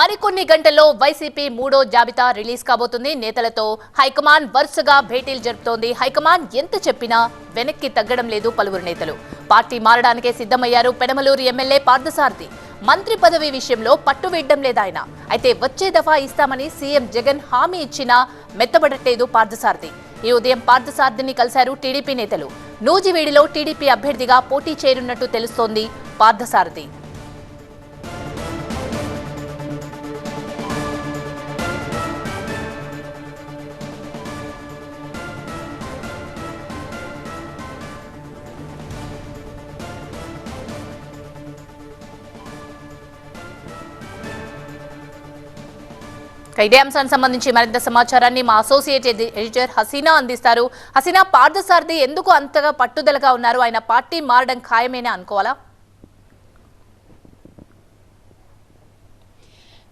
మరికొన్ని గంటల్లో వైసీపీ మూడో జాబితా రిలీజ్ కాబోతుంది. నేతలతో హైకమాండ్ వరుసగా భేటీలు జరుపుతోంది. హైకమాండ్ ఎంత చెప్పినా వెనక్కి తగ్గడం లేదు పలువురు నేతలు. పార్టీ మారడానికే సిద్ధమయ్యారు పెనమలూరు ఎమ్మెల్యే పార్థసారథి. మంత్రి పదవి విషయంలో పట్టు వేయడం లేదాయన అయితే వచ్చే దఫా ఇస్తామని సీఎం జగన్ హామీ ఇచ్చినా మెత్తబడట్లేదు పార్థసారథి. ఈ ఉదయం పార్థసారథిని కలిశారు టీడీపీ నేతలు. నూజివీడిలో టీడీపీ అభ్యర్థిగా పోటీ చేయనున్నట్టు తెలుస్తోంది పార్థసారథి. ఇదే అంశానికి సంబంధించి మరింత సమాచారాన్ని మా అసోసియేట్ ఎడిటర్ హసీనా అందిస్తారు. హసీనా పార్థసారథి ఎందుకు అంతగా పట్టుదలగా ఉన్నారు? ఆయన పార్టీ మారడం ఖాయమేనా అనుకోవాలా?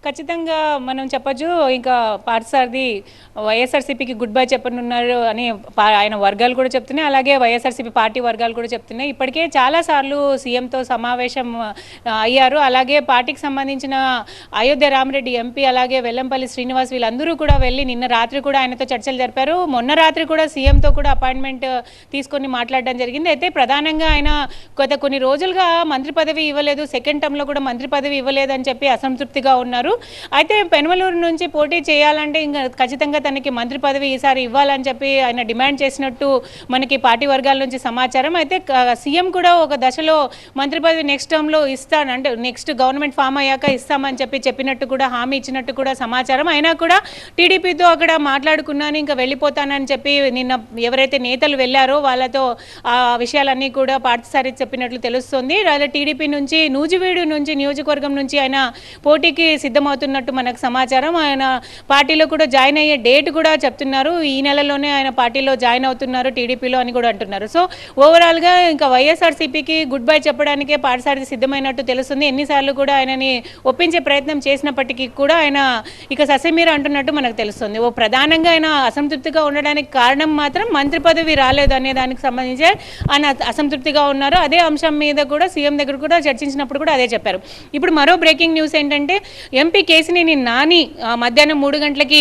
ఖచ్చితంగా మనం చెప్పొచ్చు ఇంకా పార్థసారథి వైఎస్ఆర్సీపీకి గుడ్ బై చెప్పనున్నారు అని ఆయన వర్గాలు కూడా చెప్తున్నాయి అలాగే వైఎస్ఆర్సీపీ పార్టీ వర్గాలు కూడా చెప్తున్నాయి. ఇప్పటికే చాలాసార్లు సీఎంతో సమావేశం అయ్యారు. అలాగే పార్టీకి సంబంధించిన అయోధ్య రామరెడ్డి ఎంపీ అలాగే వెల్లంపల్లి శ్రీనివాస్ వీళ్ళందరూ కూడా వెళ్ళి నిన్న రాత్రి కూడా ఆయనతో చర్చలు జరిపారు. మొన్న రాత్రి కూడా సీఎంతో కూడా అపాయింట్మెంట్ తీసుకొని మాట్లాడడం జరిగింది. అయితే ప్రధానంగా ఆయన గత కొన్ని రోజులుగా మంత్రి పదవి ఇవ్వలేదు సెకండ్ టర్మ్లో కూడా మంత్రి పదవి ఇవ్వలేదు అని చెప్పి అసంతృప్తిగా ఉన్నారు. అయితే పెనమలూరు నుంచి పోటీ చేయాలంటే ఇంకా ఖచ్చితంగా తనకి మంత్రి పదవి ఈసారి ఇవ్వాలని చెప్పి ఆయన డిమాండ్ చేసినట్టు మనకి పార్టీ వర్గాల నుంచి సమాచారం. అయితే సీఎం కూడా ఒక దశలో మంత్రి పదవి నెక్స్ట్ టర్మ్లో ఇస్తాను అంటే నెక్స్ట్ గవర్నమెంట్ ఫామ్ అయ్యాక ఇస్తామని చెప్పి చెప్పినట్టు కూడా హామీ ఇచ్చినట్టు కూడా సమాచారం. అయినా కూడా టీడీపీతో అక్కడ మాట్లాడుకున్నాను ఇంకా వెళ్ళిపోతానని చెప్పి నిన్న ఎవరైతే నేతలు వెళ్ళారో వాళ్ళతో ఆ విషయాలన్నీ కూడా పార్థసారి చెప్పినట్లు తెలుస్తుంది. అలాగే టీడీపీ నుంచి నూజివీడు నుంచి నియోజకవర్గం నుంచి ఆయన పోటీకి సిద్ధమవుతున్నట్టు మనకు సమాచారం. ఆయన పార్టీలో కూడా జాయిన్ అయ్యే డేట్ కూడా చెప్తున్నారు. ఈ నెలలోనే ఆయన పార్టీలో జాయిన్ అవుతున్నారు టీడీపీలో అని కూడా అంటున్నారు. సో ఓవరాల్గా ఇంకా వైఎస్ఆర్సీపీకి గుడ్ బై చెప్పడానికే పాఠశాల సిద్ధమైనట్టు తెలుస్తుంది. ఎన్నిసార్లు కూడా ఆయనని ఒప్పించే ప్రయత్నం చేసినప్పటికీ కూడా ఆయన ఇక ససమీర అంటున్నట్టు మనకు తెలుస్తుంది. ఓ ప్రధానంగా ఆయన అసంతృప్తిగా ఉండడానికి కారణం మాత్రం మంత్రి పదవి రాలేదు అనే దానికి సంబంధించి ఆయన అసంతృప్తిగా ఉన్నారు. అదే అంశం మీద కూడా సీఎం దగ్గర కూడా చర్చించినప్పుడు కూడా అదే చెప్పారు. ఇప్పుడు మరో బ్రేకింగ్ న్యూస్ ఏంటంటే ఎంపీ కేసినేని నాని ఆ, మధ్యాహ్నం మూడు గంటలకి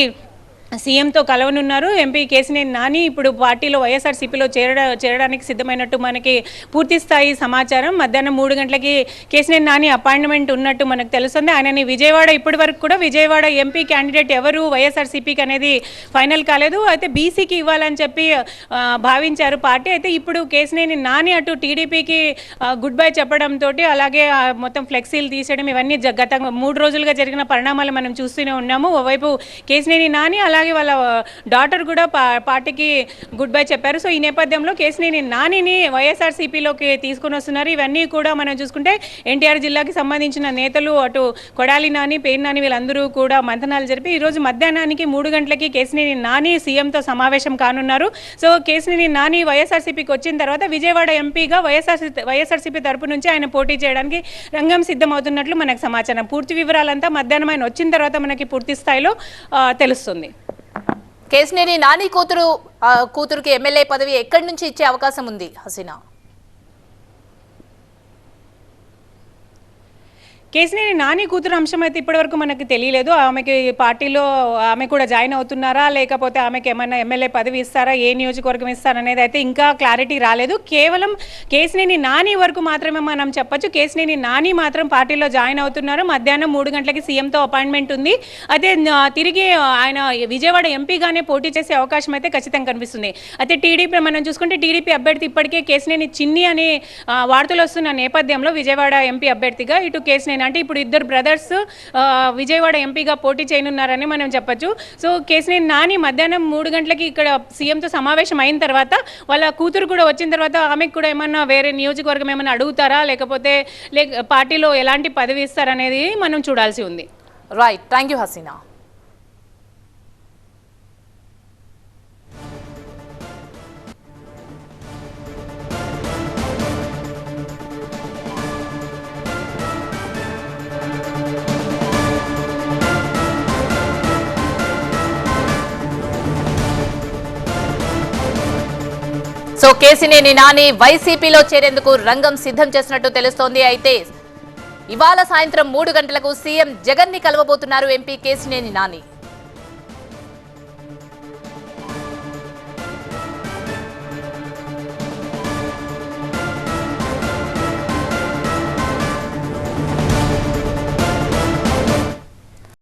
సీఎంతో కలవనున్నారు. ఎంపీ కేసినేని నాని ఇప్పుడు పార్టీలో వైఎస్ఆర్సీపీలో చేరడ చేరడానికి సిద్ధమైనట్టు మనకి పూర్తి స్థాయి సమాచారం. మధ్యాహ్నం మూడు గంటలకి కేసినేని నాని అపాయింట్మెంట్ ఉన్నట్టు మనకు తెలుస్తుంది. ఆయనని విజయవాడ ఇప్పటి వరకు కూడా విజయవాడ ఎంపీ క్యాండిడేట్ ఎవరు వైఎస్ఆర్సీపీకి అనేది ఫైనల్ కాలేదు. అయితే బీసీకి ఇవ్వాలని చెప్పి భావించారు పార్టీ. అయితే ఇప్పుడు కేసినేని నాని అటు టీడీపీకి గుడ్ బై చెప్పడంతో అలాగే మొత్తం ఫ్లెక్సీలు తీసేయడం ఇవన్నీ గత మూడు రోజులుగా జరిగిన పరిణామాలు మనం చూస్తూనే ఉన్నాము. ఓవైపు కేసినేని నాని అలా అలాగే వాళ్ళ డాటర్ కూడా పా- పార్టీకి గుడ్ బై చెప్పారు. సో ఈ నేపథ్యంలో కేసినేని నానిని వైఎస్ఆర్సీపీలోకి తీసుకొని వస్తున్నారు. ఇవన్నీ కూడా మనం చూసుకుంటే ఎన్టీఆర్ జిల్లాకి సంబంధించిన నేతలు అటు కొడాలి నాని పేరు నాని వీళ్ళందరూ కూడా మంతనాలు జరిపి ఈరోజు మధ్యాహ్నానికి మూడు గంటలకి కేసినేని నాని సీఎంతో సమావేశం కానున్నారు. సో కేసినేని నాని వైఎస్ఆర్సీపీకి వచ్చిన తర్వాత విజయవాడ ఎంపీగా వైఎస్ఆర్ వైఎస్ఆర్సీపీ తరపు నుంచి ఆయన పోటీ చేయడానికి రంగం సిద్ధమవుతున్నట్లు మనకు సమాచారం. పూర్తి వివరాలంతా మధ్యాహ్నం ఆయన వచ్చిన తర్వాత మనకి పూర్తి స్థాయిలో తెలుస్తుంది. కేసినేని నాని కూతురు కూతురుకి ఎమ్మెల్యే పదవి ఎక్కడి నుంచి ఇచ్చే అవకాశం ఉంది హసీనా? కేసినేని నాని కూతురు అంశం అయితే ఇప్పటివరకు మనకు తెలియలేదు. ఆమెకి పార్టీలో ఆమె కూడా జాయిన్ అవుతున్నారా? లేకపోతే ఆమెకి ఏమైనా ఎమ్మెల్యే పదవి ఇస్తారా? ఏ నియోజకవర్గం ఇస్తారనేది అయితే ఇంకా క్లారిటీ రాలేదు. కేవలం కేసినేని నాని వరకు మాత్రమే మనం చెప్పొచ్చు. కేసినేని నాని మాత్రం పార్టీలో జాయిన్ అవుతున్నారు. మధ్యాహ్నం మూడు గంటలకి సీఎంతో అపాయింట్మెంట్ ఉంది. అయితే తిరిగి ఆయన విజయవాడ ఎంపీగానే పోటీ చేసే అవకాశం అయితే ఖచ్చితంగా కనిపిస్తుంది. అయితే టీడీపీ మనం చూసుకుంటే టీడీపీ అభ్యర్థి ఇప్పటికే కేసినేని చిన్ని అని వార్తలు వస్తున్న నేపథ్యంలో విజయవాడ ఎంపీ అభ్యర్థిగా ఇటు కేసినేని అంటే ఇప్పుడు ఇద్దరు బ్రదర్స్ విజయవాడ ఎంపీగా పోటీ చేయనున్నారని మనం చెప్పొచ్చు. సో కేసినేని నాని మధ్యాహ్నం మూడు గంటలకి ఇక్కడ సీఎంతో సమావేశం అయిన తర్వాత వాళ్ళ కూతురు కూడా వచ్చిన తర్వాత ఆమెకు కూడా ఏమన్నా వేరే నియోజకవర్గం ఏమైనా అడుగుతారా? లేకపోతే లేక పార్టీలో ఎలాంటి పదవి ఇస్తారనేది మనం చూడాల్సి ఉంది. Right thank you Haseena so Kesineni Nani వైసీపీలో చేరేందుకు రంగం సిద్ధం చేసినట్టు తెలుస్తోంది. అయితే ఇవాళ సాయంత్రం మూడు గంటలకు సీఎం జగన్ని కలవబోతున్నారు ఎంపీ కేసినేని నాని.